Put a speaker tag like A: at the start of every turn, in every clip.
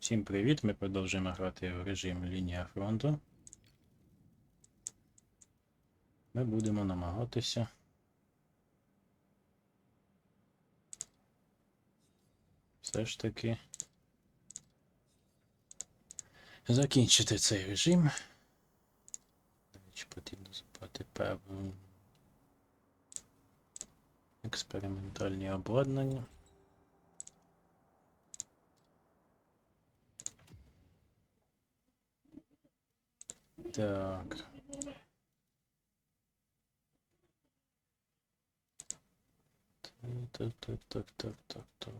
A: Всім привіт! Ми продовжуємо грати в режим лінія фронту. Ми будемо намагатися. Все ж таки. Закінчити цей режим. Речі, потрібно забрати певну експериментальні обладнання. Так. Так, так, так, так, так, так.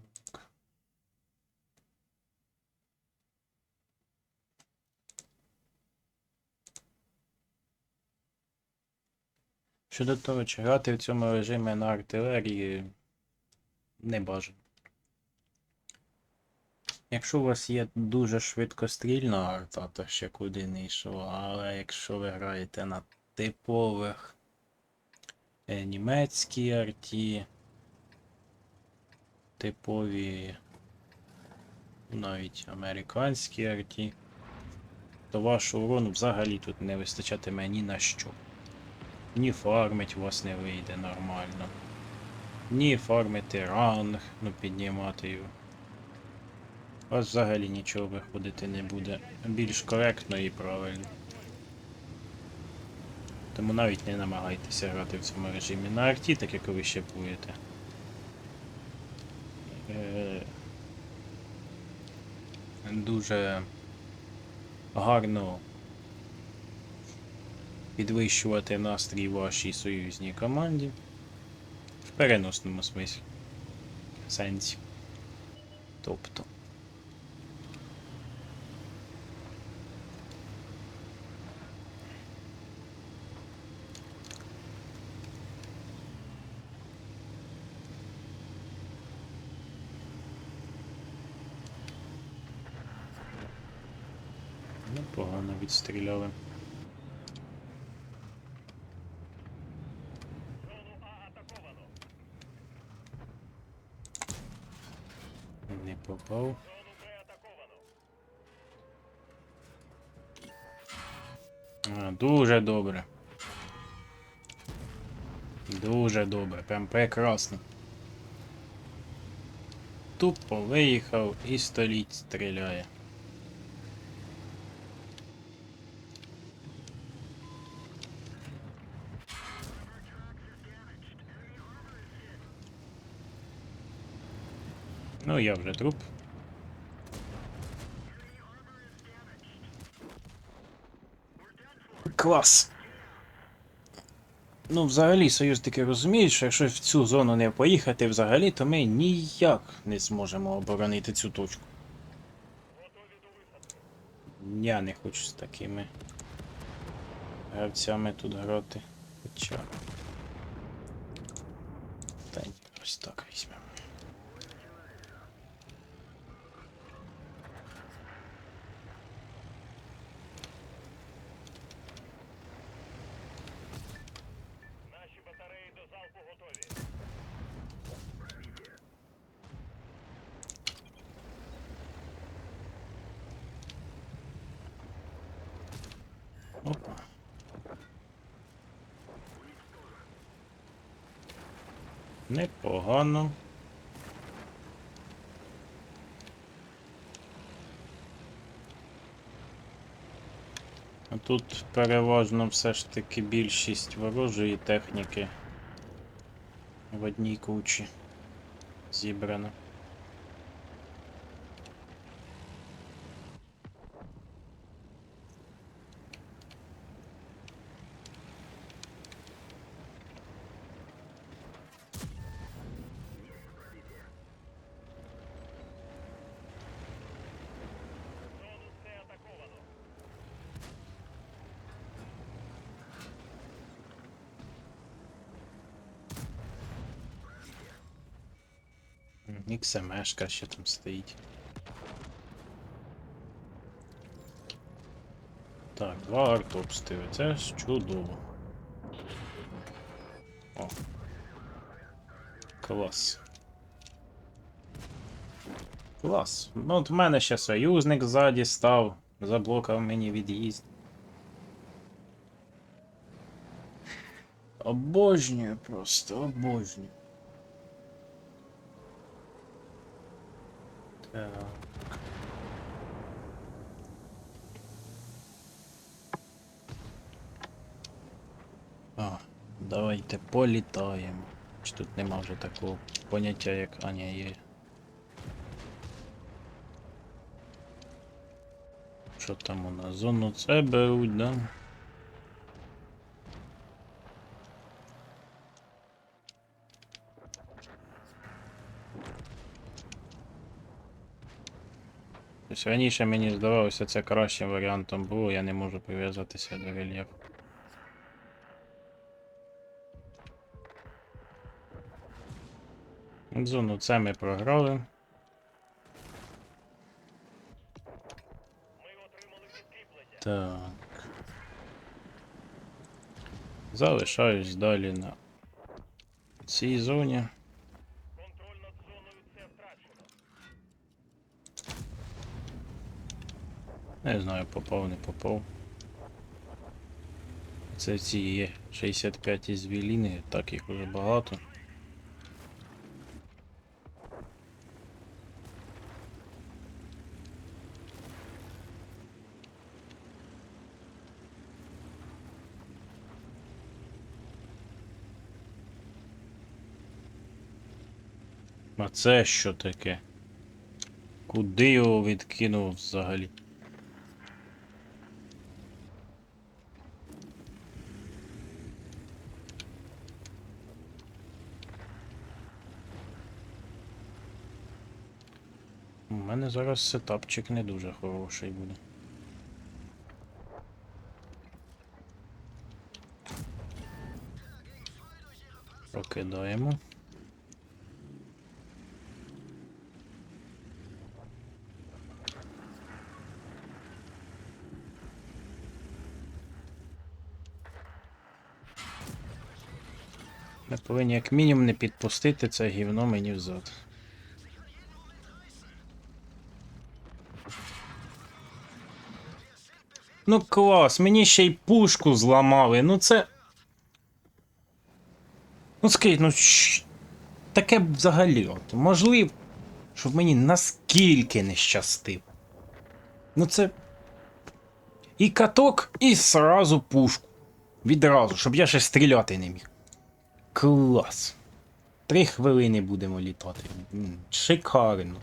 A: Щодо того, чи грати в цьому режимі на артилерії не бажано. Якщо у вас є дуже швидкострільна арта, то ще куди не йшло, але якщо ви граєте на типових е, німецькій арті, типові навіть американській арті, то ваш урон взагалі тут не вистачатиме ні на що. Ні фармить у вас не вийде нормально. Ні фармити ранг, ну піднімати його. У вас взагалі нічого виходити не буде. Більш коректно і правильно. Тому навіть не намагайтеся грати в цьому режимі на арті, так як ви ще будете. Е, Дуже гарно підвищувати настрій вашій союзній команді. В переносному смислі. Сенсі. Тобто. Непогано відстріляли. Не попав. А, дуже добре. Дуже добре, прям прекрасно. Тупо виїхав і століть стріляє. Ну, я вже труп. Клас. Ну, взагалі, союзники розуміють, що якщо в цю зону не поїхати взагалі, то ми ніяк не зможемо оборонити цю точку. Я не хочу з такими гравцями тут грати. Хоча. Та ось так візьмемо. Непогано. А тут переважно все ж таки більшість ворожої техніки в одній кучі зібрана. XMшка ще там стоїть. Так, два артобстріли, це ж чудово. О. Клас. Клас. Ну, от в мене ще союзник ззаді став, заблокав мені від'їзд. Обожнюю просто, обожнюю. А, давайте політаємо. Чи тут нема вже такого поняття, як а, ні, є. Що там у нас? Зону С беруть, да? Тобто раніше мені здавалося це кращим варіантом було, я не можу прив'язатися до рельєфу. Зону С ми програли. Так. Залишаюсь далі на цій зоні.
B: Контроль над зоною це втрачено.
A: Не знаю, попав, не попав. Це ці є 65 із Віліни, так їх уже багато. Це що таке? Куди його відкинув взагалі? У мене зараз сетапчик не дуже хороший буде. Прокидаємо. Повинні як мінімум не підпустити це гівно мені взад. Ну клас, мені ще й пушку зламали. Ну це. Ну скажіть, ну щ- таке б взагалі от. Можливо, щоб мені наскільки не щастив. Ну це. І каток, і сразу пушку. Відразу, щоб я ще стріляти не міг. Клас. Три хвилини будемо літати. Шикарно.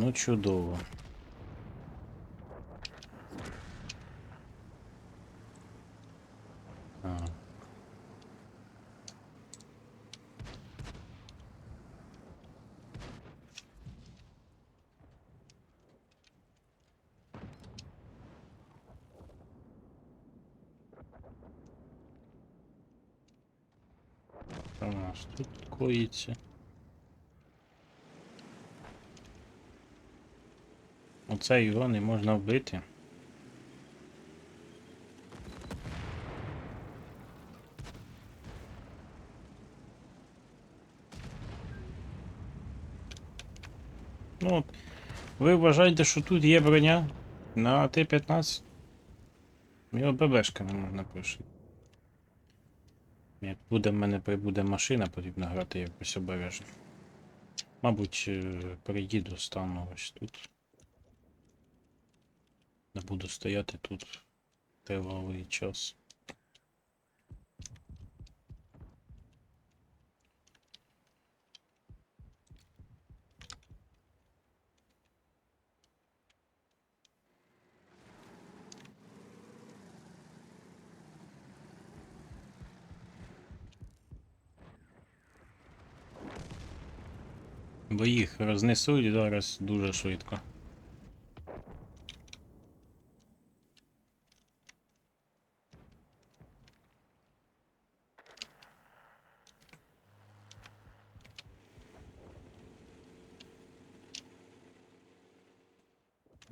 A: Ну, чудово. Нас тут коїться? Оце його не можна вбити. Ну, ви вважаєте, що тут є броня на Т-15? Його ББшками можна пишити. Як буде в мене прибуде машина, потрібно грати якось обережно. Мабуть, е, приїду, стану ось тут. Буду стояти тут тривалий час. Бо їх рознесуть зараз дуже швидко.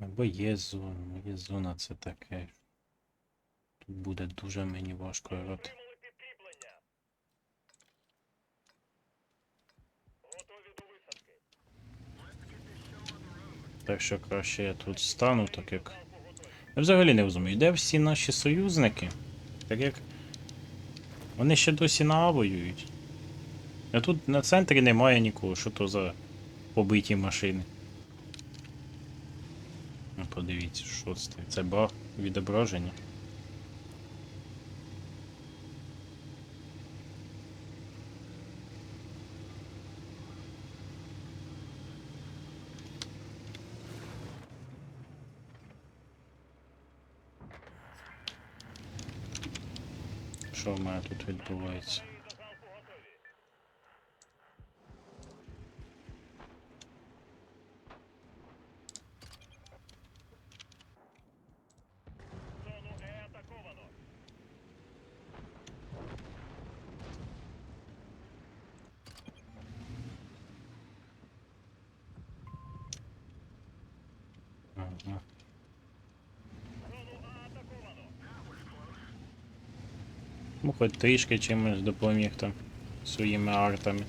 A: Або є зона, є зона це таке. Тут буде дуже мені важко грати. Так що краще я тут стану, так як. Я взагалі не розумію, де всі наші союзники? Так як. Вони ще досі на А воюють. А тут на центрі немає нікого, що то за побиті машини. Ну, подивіться, це. Баг відображення. Що в мене тут відбувається?
B: До залпу готові. Зону Е атаковано.
A: Ага.
B: Зону А атаковано.
A: Ну, хоч трішки чимось допоміг там своїми артами.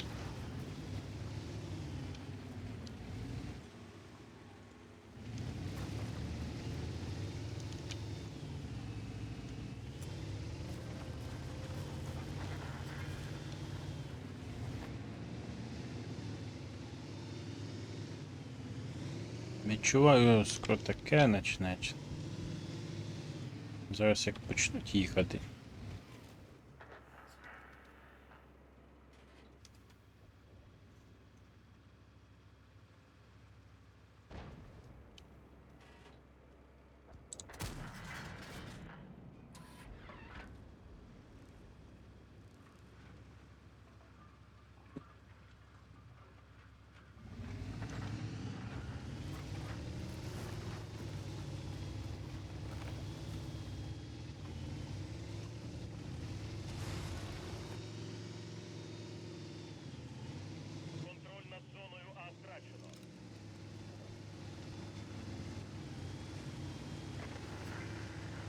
A: Відчуваю, скоро таке почнеться. Зараз як почнуть їхати.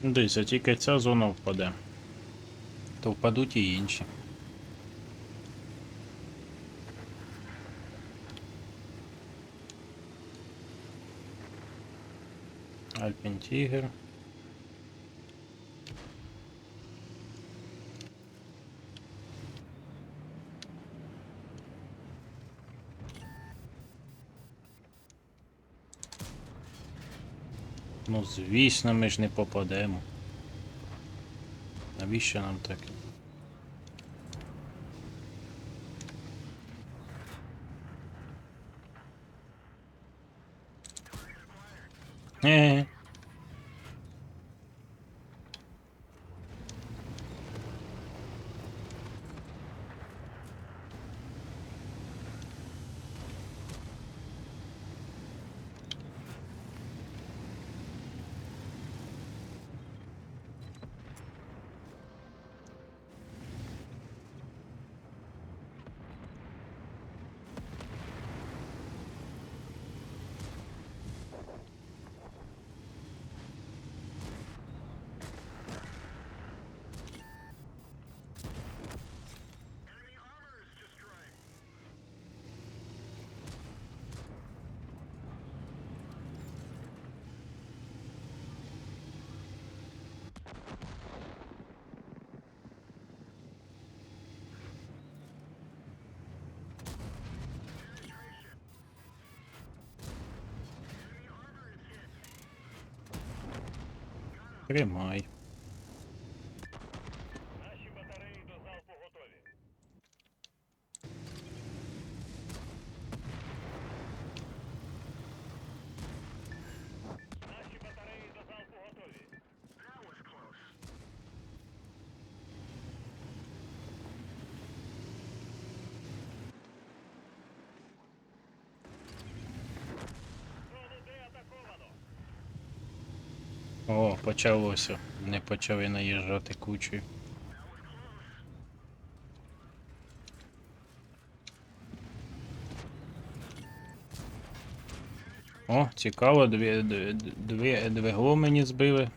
A: Дивіться, тільки ця зона впаде. То впадуть і інші. Альпін Ну, звісно, ми ж не попадемо. Навіщо нам таке? Тримай.
B: Наші батареї до залпу готові. Наші батареї до залпу готові. Зону Д атаковано.
A: О, почалося. Не почали наїжджати кучею. О, цікаво, дві, дві, двигло мені збили.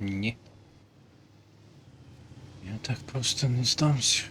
A: Ні. Просто не здамся.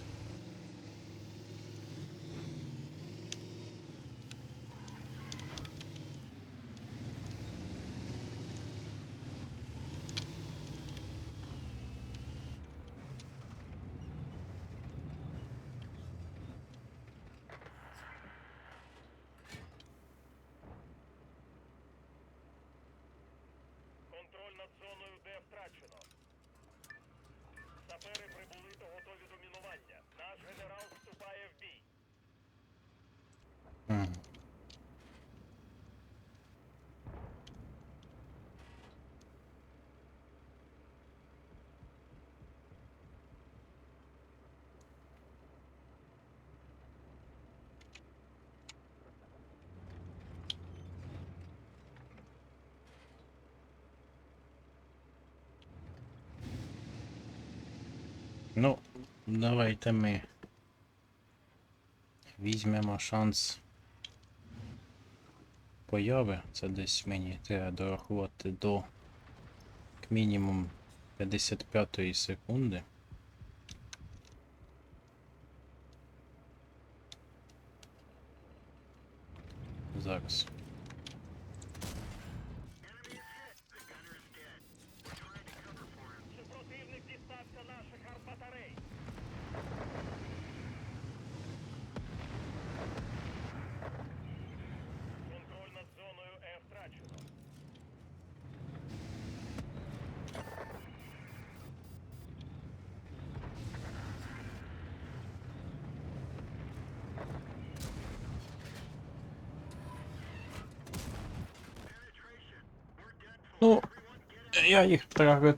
A: Ну, давайте ми візьмемо шанс появи. Це десь мені треба дорахувати до як мінімум 55 секунди. Зараз. Я їх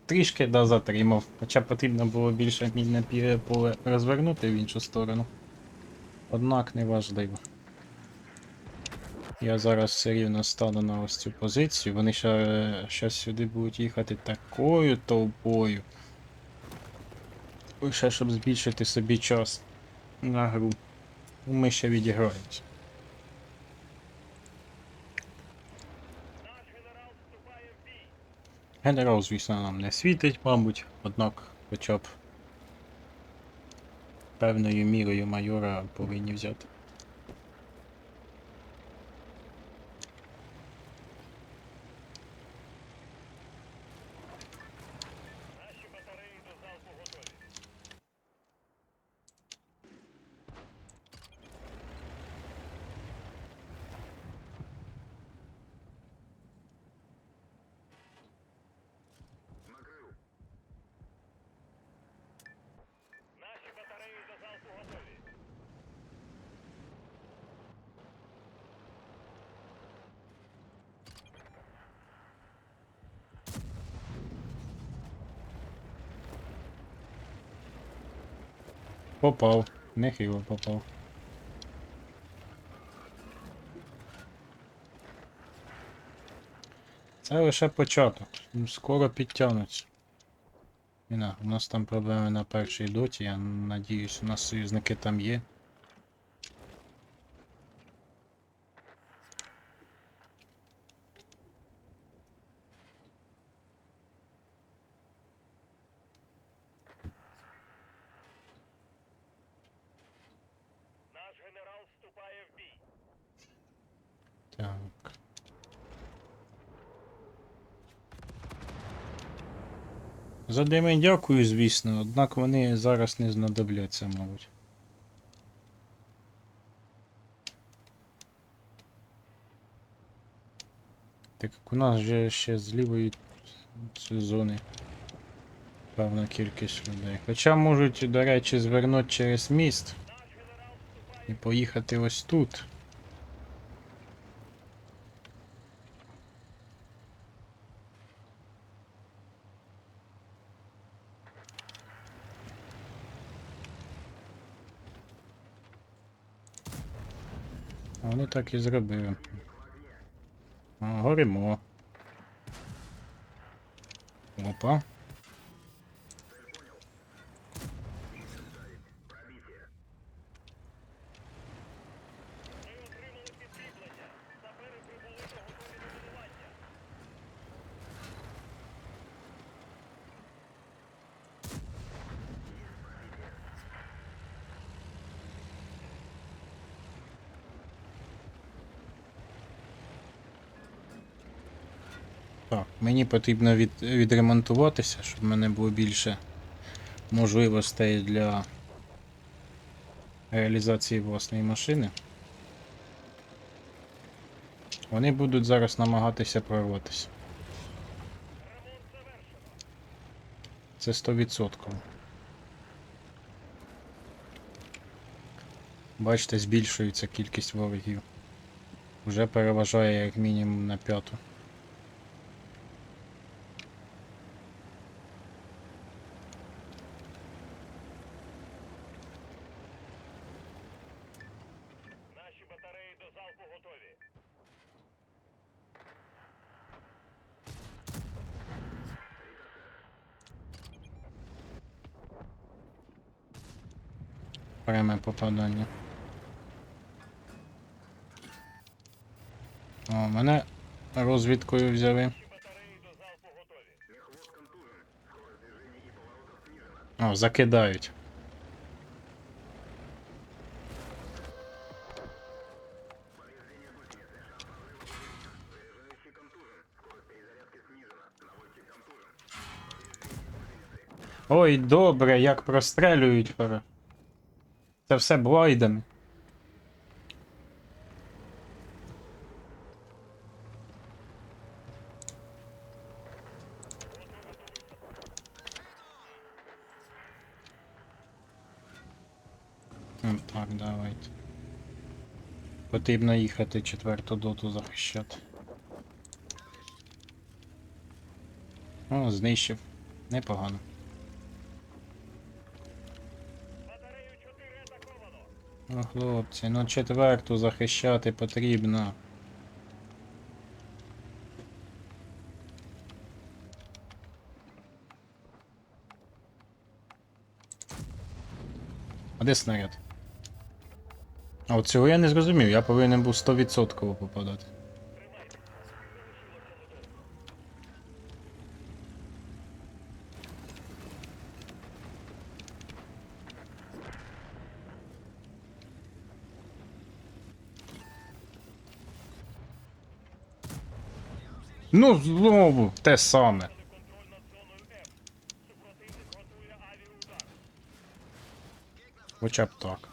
A: трішки да, затримав, хоча потрібно було більше пі- поле розвернути в іншу сторону. Однак не важливо. Я зараз все рівно стану на ось цю позицію. Вони ще, ще сюди будуть їхати такою толпою. Лише щоб збільшити собі час на гру. Ми ще відіграємося.
B: Наш генерал вступає в бій.
A: Генерал, звісно, нам не світить, мабуть, однак хоча б певною мірою майора повинні взяти. Попав, нехило попав. Це лише початок. Ну, Скоро підтягнуться. У нас там проблеми на першій доті, я надіюсь, у нас союзники там є. За дими дякую, звісно, однак вони зараз не знадобляться, мабуть. Так як у нас вже ще з лівої зони певна кількість людей. Хоча можуть, до речі, звернути через міст і поїхати ось тут. Так і зробили. А, горимо. Опа.
B: Ми отримали підкріплення. Сапери прибули та готові до мінування.
A: Так, мені потрібно від, відремонтуватися, щоб в мене було більше можливостей для реалізації власної машини. Вони будуть зараз намагатися прорватися. Це 100%. Бачите, збільшується кількість ворогів. Вже переважає як мінімум на п'яту. Пряме попадання. О, мене розвідкою взяли. О, закидають. Ой, добре, як прострелюють. Це все блайдами. М, Так, давайте. Потрібно їхати четверту доту захищати. О, знищив. Непогано. О, хлопці, ну четверту захищати потрібно. А де снаряд? А от цього я не зрозумів, я повинен був 100% попадати. Ну, знову те саме. Хоча б так.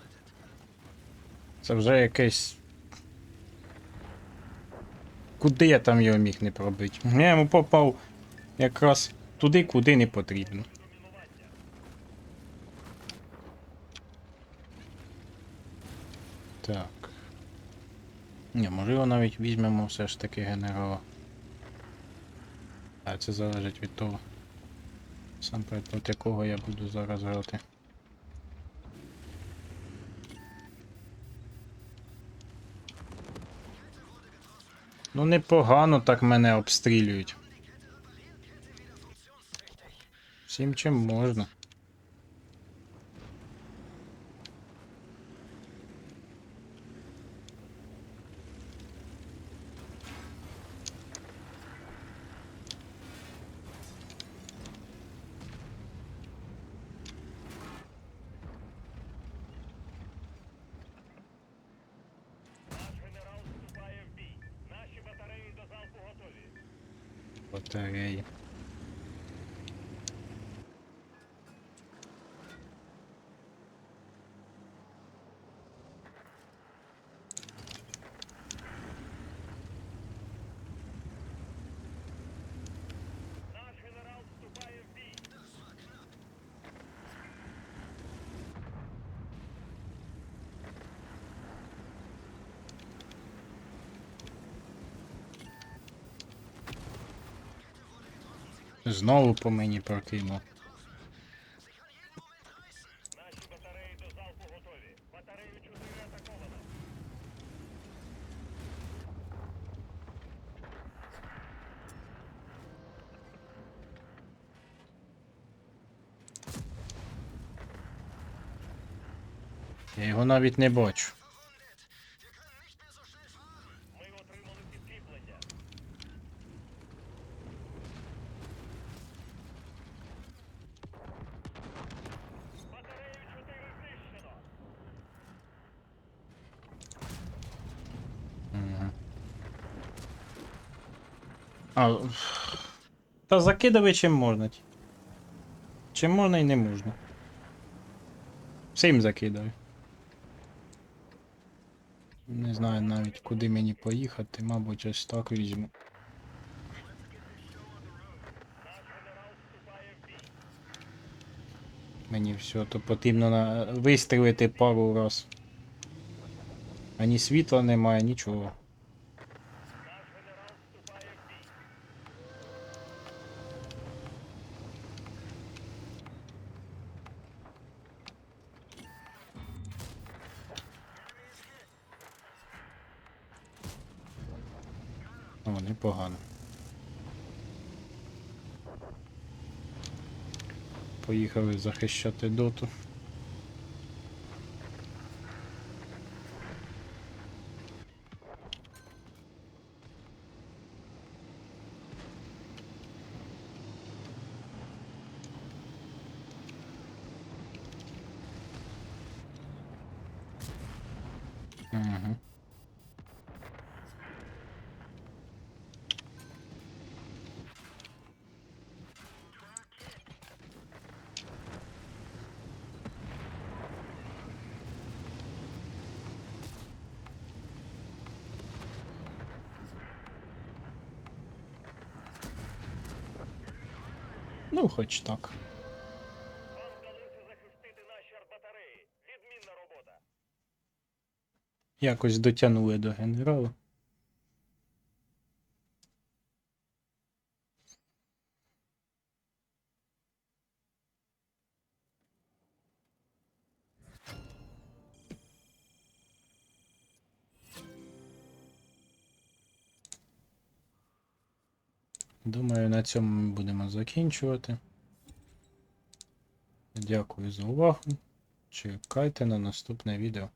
A: Це вже якесь. Куди я там його міг не пробити? Я йому попав якраз туди, куди не потрібно. Так. Ні, можливо навіть візьмемо все ж таки генерала. А це залежить від того. Сам проти якого я буду зараз грати. Ну непогано так мене обстрілюють. Всім чим можна. okay Знову по мені прокинув.
B: Наші батареї до залпу готові. Батарею 4 атаковано.
A: Я його навіть не бачу. Та закидали чим можна. Чим можна і не можна. Всім закидаю. Не знаю навіть куди мені поїхати, мабуть, ось так візьму. Мені все, то потрібно на... вистрілити пару раз. Ані світла немає, нічого. Захищати доту. Ну, хоч так.
B: Вам вдалося захистити наші арбатареї.
A: Якось дотягнули до генерала. Цьому ми будемо закінчувати. Дякую за увагу. Чекайте на наступне відео.